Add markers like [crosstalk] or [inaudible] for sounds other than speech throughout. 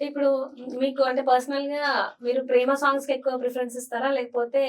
ఇప్పుడు మీకు అంటే పర్సనల్గా మీరు ప్రేమ సాంగ్స్కి ఎక్కువ ప్రిఫరెన్స్ ఇస్తారా? లేకపోతే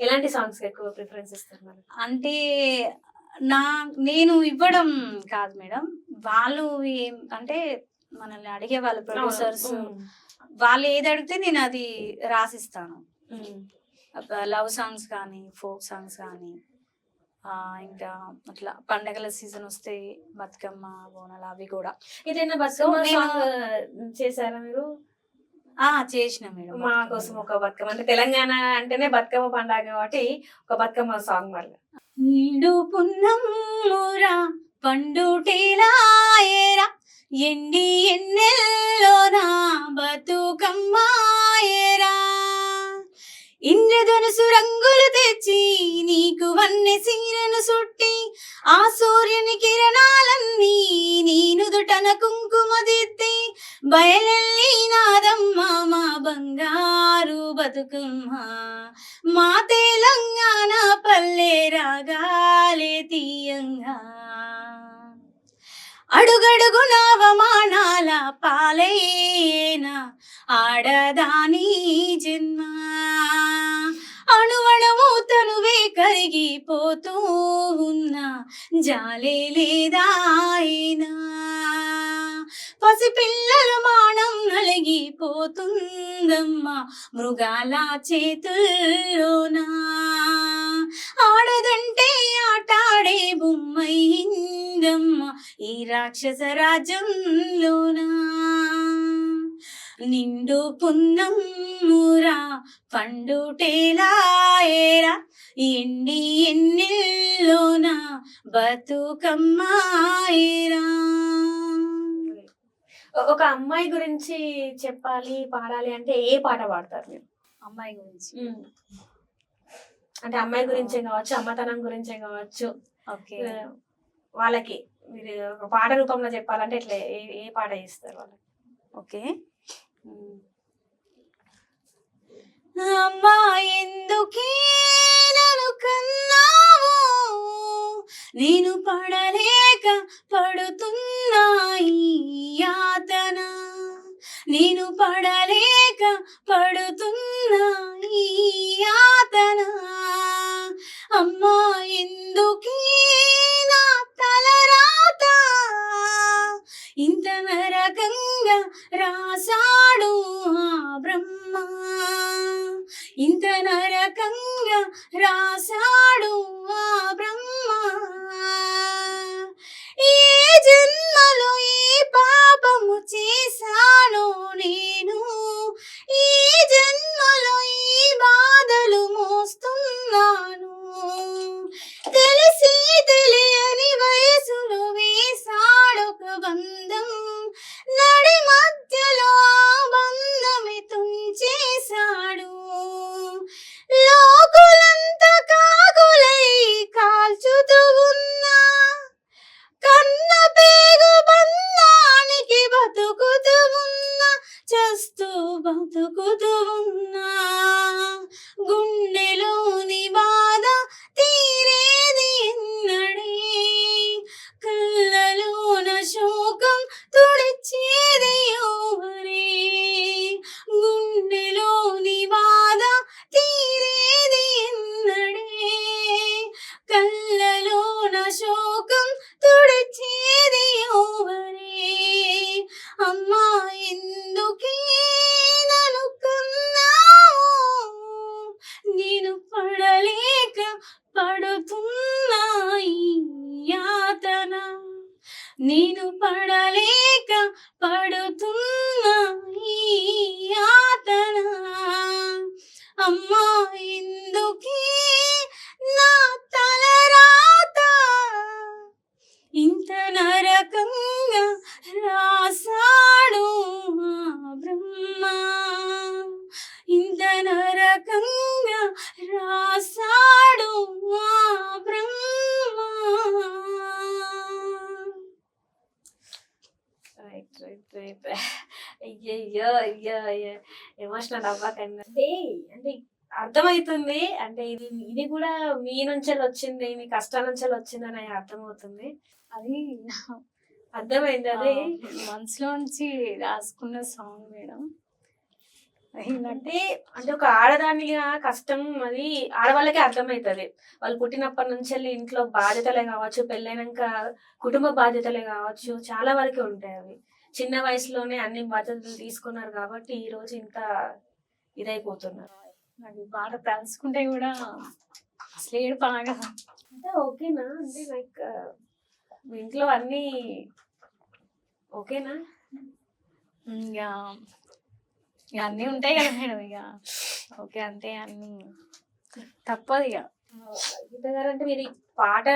ఎలాంటి సాంగ్స్కి ఎక్కువ ప్రిఫరెన్స్ ఇస్తారు అంటే నా నేను ఇవ్వడం కాదు మేడం. వాళ్ళు ఏం అంటే మనల్ని అడిగే వాళ్ళు ప్రొడ్యూసర్స్. వాళ్ళు ఏది అడిగితే నేను అది రాసిస్తాను. లవ్ సాంగ్స్ కానీ ఫోక్ సాంగ్స్ కానీ. ఇంకా అట్లా పండగల సీజన్ వస్తే బతుకమ్మ బోనాలు అవి కూడా. ఏదైనా బతుకమ్మ చేశారా మీరు? ఆ చేసిన మేడం మా కోసం ఒక బతుకమ్మ. అంటే తెలంగాణ అంటేనే బతుకమ్మ పండుగ కాబట్టి ఒక బతుకమ్మ సాంగ్ మళ్ళీ నిండు పున్నమ్మురా పండుటేలాయేరా ఎండి ఎన్నెల్లోనా బతుకమ్మాయేరా ధనుసు రంగులు తెచ్చి నీకు వన్నె సీరను సుట్టి ఆ సూర్యుని కిరణాలన్నీ నీ నుదుటన కుంకుమ దిద్ది బయలెల్లి నాదమ్మ మా బంగారు బతుకమ్మ. మా తెలంగాణ పల్లె రాగాలే తీయంగా. అడుగడుగు నవమానాల పాలైన ఆడదాని జన్మ. అణువణము తనువే కరిగిపోతూ ఉన్న. జాలే లేదాయినా పసిపిల్లల మానం నలిగిపోతుందమ్మా. మృగాల చేతుల్లోనా. ఆడదంటే ఆటాడే బొమ్మయిందమ్మ ఈ రాక్షస రాజ్యంలోనా. నిండు పున్నమ్మురా పండుటేలాయేరా ఎండి ఎన్నెల్లోన బతుకమ్మాయిరా ఒక అమ్మాయి గురించి చెప్పాలి పాడాలి అంటే ఏ పాట పాడతారు మీరు? అమ్మాయి గురించి? అంటే అమ్మాయి గురించే కావచ్చు అమ్మతనం గురించే కావచ్చు. ఓకే. వాళ్ళకి మీరు ఒక పాట రూపంలో చెప్పాలంటే ఇట్లా ఏ ఏ పాట ఇస్తారు వాళ్ళకి? ఓకే. అమ్మా ఎందుకే నరకంగా రాసాడు ఆ బ్రహ్మ. ఇంత నరకంగా రాసాడు ఆ బ్రహ్మ. ఏ జన్మలో ఏ పాపము చేశాను నేను? ఈ జన్మలో ఈ బాధలు మోస్తున్నాను? చస్తూ [laughs] అయ్యయ్యో అయ్యో అయ్యో. ఎమోషనల్ అవ్వకండి అంటే అంటే అర్థమవుతుంది. అంటే ఇది ఇది కూడా మీ నుంచి వచ్చింది మీ కష్టాల నుంచి వచ్చింది అని అర్థమవుతుంది. అది అర్థమైంది అదే. మనసులోంచి రాసుకున్న సాంగ్ మేడం. ఏంటంటే అంటే అంటే ఒక ఆడదానిగా కష్టం అది ఆడవాళ్ళకే అర్థమవుతుంది. వాళ్ళు పుట్టినప్పటి నుంచి వెళ్ళి ఇంట్లో బాధ్యతలే కావచ్చు పెళ్ళైనాక కుటుంబ బాధ్యతలే కావచ్చు చాలా వరకే ఉంటాయి అవి. చిన్న వయసులోనే అన్ని బాధ్యతలు తీసుకున్నారు కాబట్టి ఈ రోజు ఇంత ఇదైపోతున్నారు. నాకు ఈ పాట తలుచుకుంటే కూడా అసలు ఏడు బాగా అంటే ఓకేనా? అంటే లైక్ ఇంట్లో అన్ని ఓకేనా? ఇక ఇక అన్నీ ఉంటాయి కదా మేడం ఇక ఓకే అంటే అన్నీ తప్పదు ఇక గీత గారు అంటే మీరు ఈ పాట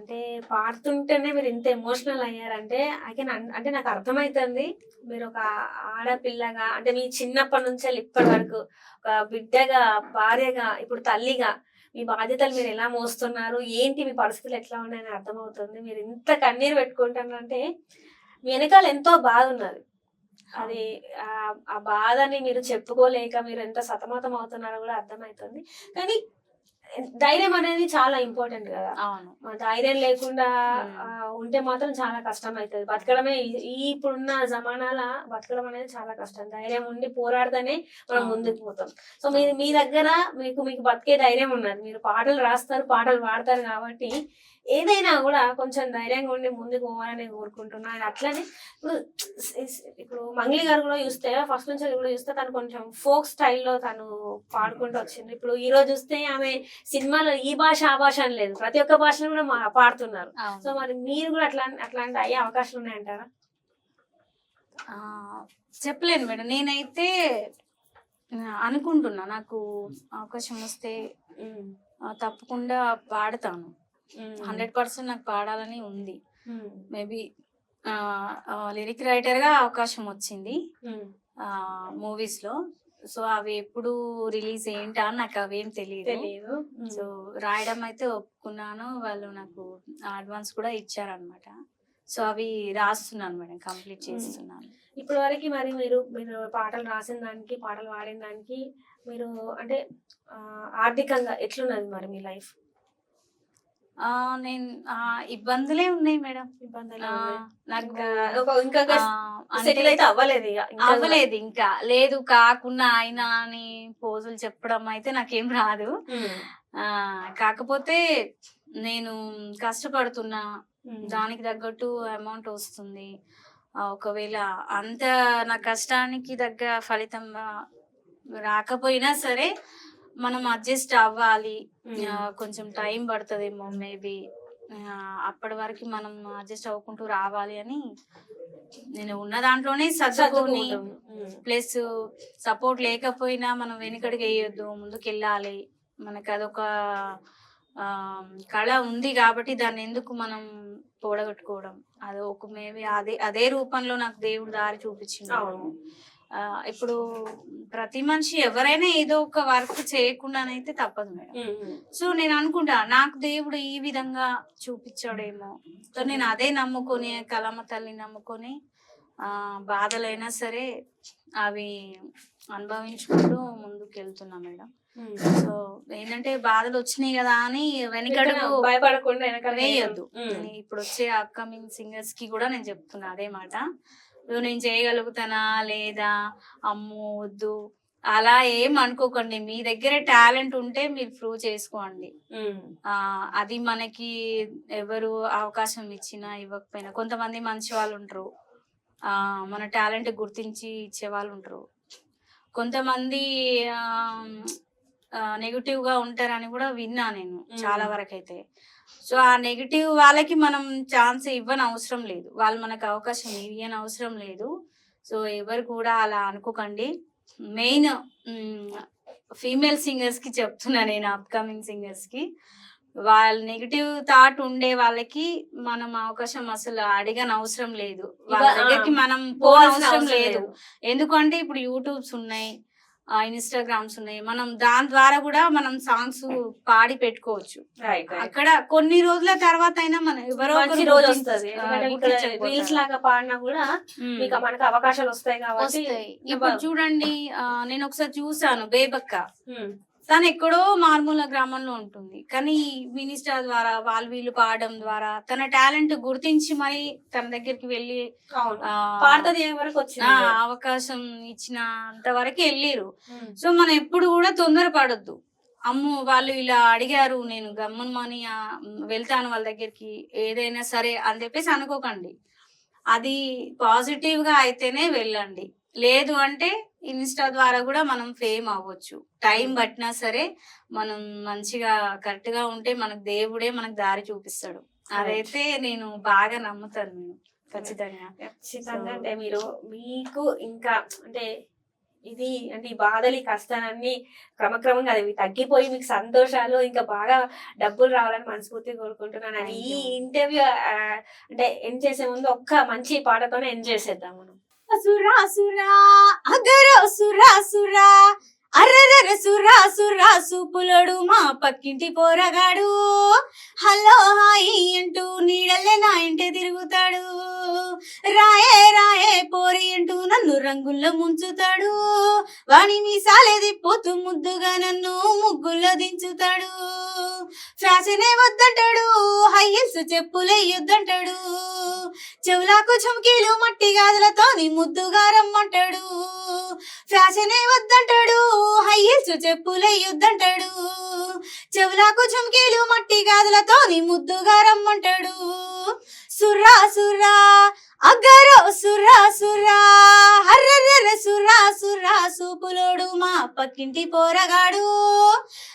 అంటే పాడుతుంటేనే మీరు ఇంత ఎమోషనల్ అయ్యారంటే ఐ కెన్ అంటే నాకు అర్థమవుతుంది మీరు ఒక ఆడపిల్లగా అంటే మీ చిన్నప్పటి నుంచి ఇప్పటి వరకు ఒక బిడ్డగా భార్యగా ఇప్పుడు తల్లిగా మీ బాధ్యతలు మీరు ఎలా మోస్తున్నారు? ఏంటి మీ పరిస్థితులు ఎట్లా ఉన్నాయని అర్థమవుతుంది. మీరు ఇంత కన్నీరు పెట్టుకుంటారంటే మీ వెనకాల ఎంతో బాధ ఉన్నది. అది ఆ- ఆ బాధని మీరు చెప్పుకోలేక మీరు ఎంత సతమతం అవుతున్నారో కూడా అర్థమవుతుంది కానీ ధైర్యం అనేది చాలా ఇంపార్టెంట్ కదా. అవును. ధైర్యం లేకుండా ఉంటే మాత్రం చాలా కష్టం అవుతుంది బతకడమే ఈ- ఇప్పుడున్న జమానాల బతకడం అనేది చాలా కష్టం. ధైర్యం ఉండి పోరాడితేనే మనం. ముందుకు పోతాం. సో మీ మీ దగ్గర మీకు మీకు బతికే ధైర్యం ఉన్నది. మీరు పాటలు రాస్తారు పాటలు పాడతారు కాబట్టి ఏదైనా కూడా కొంచెం ధైర్యంగా ఉండి ముందుకు పోవాలని కోరుకుంటున్నాను అండ్ అట్లనే ఇప్పుడు ఇప్పుడు మంగ్లీ గారు కూడా చూస్తే ఫస్ట్ నుంచి కూడా చూస్తే తను కొంచెం ఫోక్ స్టైల్లో తను పాడుకుంటూ వచ్చింది ఇప్పుడు ఈ రోజు చూస్తే ఆమె సినిమాలో ఈ భాష ఆ భాష అని లేదు. ప్రతి ఒక్క భాషను కూడా పాడుతున్నారు. సో మరి మీరు కూడా అట్లా అట్లాంటి అయ్యే అవకాశాలు ఉన్నాయంటారా? చెప్పలేను మేడం. నేనైతే అనుకుంటున్నా. నాకు అవకాశం వస్తే తప్పకుండా పాడతాను. హండ్రెడ్ పర్సెంట్ నాకు పాడాలని ఉంది. మేబీ లిరిక్ రైటర్గా అవకాశం వచ్చింది. మూవీస్లో సో అవి ఎప్పుడు రిలీజ్ ఏంటా అని నాకు అవేం తెలియదు తెలియదు సో రాయడం అయితే ఒప్పుకున్నాను. వాళ్ళు నాకు అడ్వాన్స్ కూడా ఇచ్చారనమాట సో అవి రాస్తున్నాను మేడం కంప్లీట్ చేస్తున్నాను. ఇప్పటి వరకు మరి మీరు మీరు పాటలు రాసిన దానికి పాటలు పాడిన దానికి మీరు అంటే ఆర్థికంగా ఎట్లున్నది మరి మీ లైఫ్? నేను ఇబ్బందులే ఉన్నాయి మేడం. ఇబ్బందులు నాకు ఇంకా సెటిల్ అయితే అవ్వలేదు అవ్వలేదు ఇంకా. లేదు కాకుండా అయినా అని పోజులు చెప్పడం అయితే నాకేం రాదు. కాకపోతే నేను కష్టపడుతున్నా. దానికి తగ్గట్టు అమౌంట్ వస్తుంది. ఒకవేళ అంత నా కష్టానికి తగ్గ ఫలితం రాకపోయినా సరే మనం అడ్జస్ట్ అవ్వాలి. కొంచెం టైం పడుతుందేమో మేబీ అప్పటి వరకు మనం అడ్జస్ట్ అవ్వకుంటూ రావాలి అని నేను ఉన్న దాంట్లోనే. ఉమ్. ప్లస్ సపోర్ట్ లేకపోయినా మనం వెనుకడికి వేయొద్దు ముందుకు వెళ్ళాలి మనకు అదొక కళ ఉంది కాబట్టి దాన్ని ఎందుకు మనం పోడగొట్టుకోవడం అది ఒక మేబీ అదే అదే రూపంలో నాకు దేవుడు దారి చూపించింది ఇప్పుడు ప్రతి మనిషి ఎవరైనా ఏదో ఒక వర్క్ చేయకుండానైతే తప్పదు మేడం. సో నేను అనుకుంటా నాకు దేవుడు ఈ విధంగా చూపించాడేమో. సో నేను అదే నమ్ముకొని కలమ తల్లి నమ్ముకొని ఆ బాధలైనా సరే అవి అనుభవించుకుంటూ ముందుకు వెళ్తున్నా మేడం. సో ఏంటంటే బాధలు వచ్చినాయి కదా అని వెనకడుగు భయపడకుండా వేయొద్దు. ఇప్పుడు వచ్చే అప్కమింగ్ సింగర్స్కి కూడా నేను చెప్తున్నా అదే మాట. నేను చేయగలుగుతానా? లేదా? అమ్మో వద్దు. అలా ఏం అనుకోకండి. మీ దగ్గర టాలెంట్ ఉంటే మీరు ప్రూవ్ చేసుకోండి. అది మనకి ఎవరు అవకాశం ఇచ్చినా ఇవ్వకపోయినా కొంతమంది మంచి వాళ్ళు ఉంటారు. ఆ మన టాలెంట్ గుర్తించి ఇచ్చే వాళ్ళు ఉంటారు. కొంతమంది నెగిటివ్గా ఉంటారని కూడా విన్నా నేను చాలా. వరకు అయితే సో ఆ నెగిటివ్ వాళ్ళకి మనం ఛాన్స్ ఇవ్వని అవసరం లేదు. వాళ్ళు మనకు అవకాశం ఇవ్వని అవసరం లేదు. సో ఎవరు కూడా అలా అనుకోకండి. మెయిన్ ఫీమేల్ సింగర్స్కి చెప్తున్నా నేను అప్కమింగ్ సింగర్స్కి. వాళ్ళ నెగిటివ్ థాట్ ఉండే వాళ్ళకి మనం అవకాశం అసలు అడిగని అవసరం లేదు. వాళ్ళ దగ్గరికి మనం పోవాల్సిన పోవాల్సిన అవసరం లేదు. ఎందుకంటే ఇప్పుడు యూట్యూబ్స్ ఉన్నాయి. ఇన్స్టాగ్రామ్స్ ఉన్నాయి మనం దాని ద్వారా కూడా మనం సాంగ్స్ పాడి పెట్టుకోవచ్చు అక్కడ కొన్ని రోజుల తర్వాత అయినా మనం ఎవరో రోజు వస్తుంది. రీల్స్ లాగా పాడినా కూడా. మీకు మనకు అవకాశాలు వస్తాయి కాబట్టి ఇప్పుడు చూడండి నేను ఒకసారి చూసాను బేబక్క. తను ఎక్కడో మారుమూల గ్రామంలో ఉంటుంది. కానీ మినిస్టర్ ద్వారా వాళ్ళు వీళ్ళు పాడడం ద్వారా తన టాలెంట్ గుర్తించి మరి తన దగ్గరికి వెళ్ళి ఏ వరకు ఆ, వచ్చింది అవకాశం ఇచ్చినంత వరకు వెళ్ళిరు. సో మనం ఎప్పుడు కూడా తొందరపడొద్దు. అమ్మో వాళ్ళు ఇలా అడిగారు నేను గమ్మని వెళ్తాను వాళ్ళ దగ్గరికి ఏదైనా సరే అని చెప్పేసి అనుకోకండి. అది పాజిటివ్గా అయితేనే వెళ్ళండి. లేదు అంటే ఇన్స్టా ద్వారా కూడా మనం ఫేమ్ అవ్వచ్చు. టైం పట్టినా సరే మనం మంచిగా కరెక్ట్గా ఉంటే మనకు దేవుడే మనకు దారి చూపిస్తాడు. అదైతే నేను బాగా నమ్ముతాను నేను. ఖచ్చితంగా. ఖచ్చితంగా అంటే మీరు మీకు ఇంకా అంటే ఇది అంటే ఈ బాధలు ఈ కష్టాలన్నీ క్రమక్రమంగా అవి తగ్గిపోయి మీకు సంతోషాలు ఇంకా బాగా డబ్బులు రావాలని మనస్ఫూర్తిగా కోరుకుంటున్నాను. Thank ఈ. ఇంటర్వ్యూ అంటే ఎండ్ చేసే ముందు ఒక్క మంచి పాటతోనే ఎండ్ చేసేద్దాం మనం. అసురాసురా సురా. అగరో సురా సుర్రా సూపులోడు మా పక్కింటి పోరగాడు. హలో హాయి అంటూ నీడల్లే నా ఇంటి తిరుగుతాడు. రాయే రాయే పోరి అంటూ నన్ను రంగుల్లో ముంచుతాడు. వాణి మీసాలే తిప్పుతూ ముద్దుగా నన్ను ముగ్గుల్లో దించుతాడు. ఫ్యాషనే వద్దంటాడు హైహిల్స్ చెప్పులెయ్యొద్దంటాడు చెవులకు చమ్కీలు మట్టి గాజులతో నీ ముద్దుగా రమ్మంటాడు. ఫ్యాషనే వద్దంటాడు హైయెస్ట్ చెప్పుల యుద్ధంటాడు. చెవులకు చమ్కీలు మట్టి గాదులతో నీ ముద్దుగా రమ్మంటాడు. సుర్రా సురా అగ్గరో సుర్రా సుర్రా హర్రర్ర సుర్రా సురా సూపులోడు మా పక్కింటి పోరగాడు.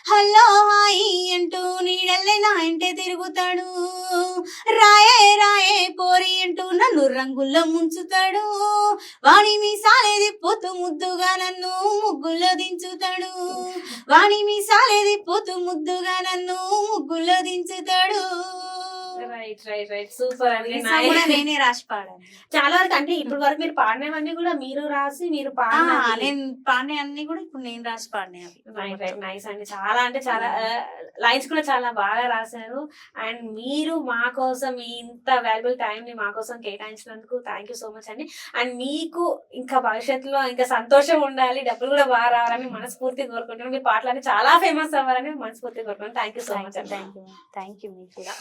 హలో హాయి అంటూ నీడల్లే నా ఇంటే తిరుగుతాడు. రాయే రాయే పోరి అంటూ నన్ను రంగుల్లో ముంచుతాడు. వాణి మీసాలే తిప్పుతూ ముద్దుగా నన్ను ముగ్గుల్లో దించుతాడు. వాణి మీ సాలేది తిప్పుతూ ముద్దుగా నన్ను ముగ్గుల్లో దించుతాడు. రైట్ రైట్ రైట్ సూపర్ అండి. నేనే రాసి పాడాను. చాలా వరకు అంటే ఇప్పటి వరకు మీరు పాడినవన్నీ కూడా మీరు రాసి మీరు ఆ, పాడినవి. నేను పాడిన అన్ని కూడా ఇప్పుడు నేను రాసి పాడినవి రైట్ రైట్ నైస్ అండి. చాలా అంటే చాలా లైన్స్ కూడా చాలా బాగా రాశారు. అండ్ మీరు మా కోసం ఈ ఇంత వాల్యుబుల్ టైం ని మా కోసం కేటాయించినందుకు థ్యాంక్ యూ సో మచ్ అండి. అండ్ మీకు ఇంకా భవిష్యత్తులో ఇంకా సంతోషం ఉండాలి డబ్బులు కూడా బాగా రావాలని మనస్ఫూర్తి కోరుకుంటున్నాను. మీ పాటలన్నీ చాలా ఫేమస్ అవ్వాలని మనస్ఫూర్తి కోరుకుంటున్నాను. థ్యాంక్ యూ సో మచ్ అండి. థ్యాంక్ యూ థ్యాంక్ యూ మీకు కూడా.